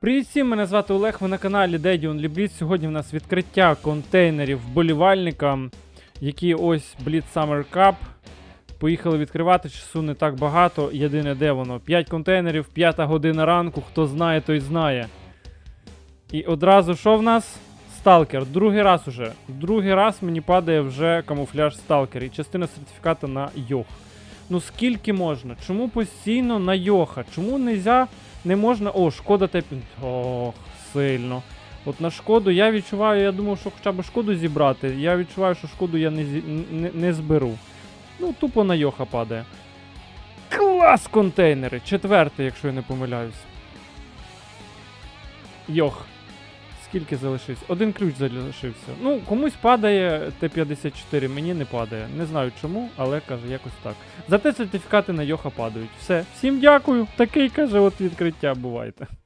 Привіт всім, мене звати Олег, ви на каналі Daddy on Blitz. Сьогодні в нас відкриття контейнерів вболівальникам, які ось Blitz Summer Cup. Поїхали відкривати, часу не так багато. Єдине де воно. 5 контейнерів, 5 година ранку, хто знає, той знає. І одразу що в нас? Сталкер. Другий раз уже. Другий раз мені падає вже камуфляж Сталкер і частина сертифіката на Йох. Ну скільки можна? Чому постійно на Йоха? Чому нельзя не можна. О, шкода тепінг. Ох, сильно. От на шкоду я відчуваю, я думав, що хоча б шкоду зібрати. Я відчуваю, що шкоду я не, не, не зберу. Ну, тупо на Йоха падає. Клас контейнери! Четвертий, якщо я не помиляюсь. Йох. Скільки залишився? Один ключ залишився. Ну, комусь падає Т-54, мені не падає. Не знаю чому, але каже, якось так. Зате сертифікати на Йоха падають. Все. Всім дякую. Такий каже, от відкриття бувайте.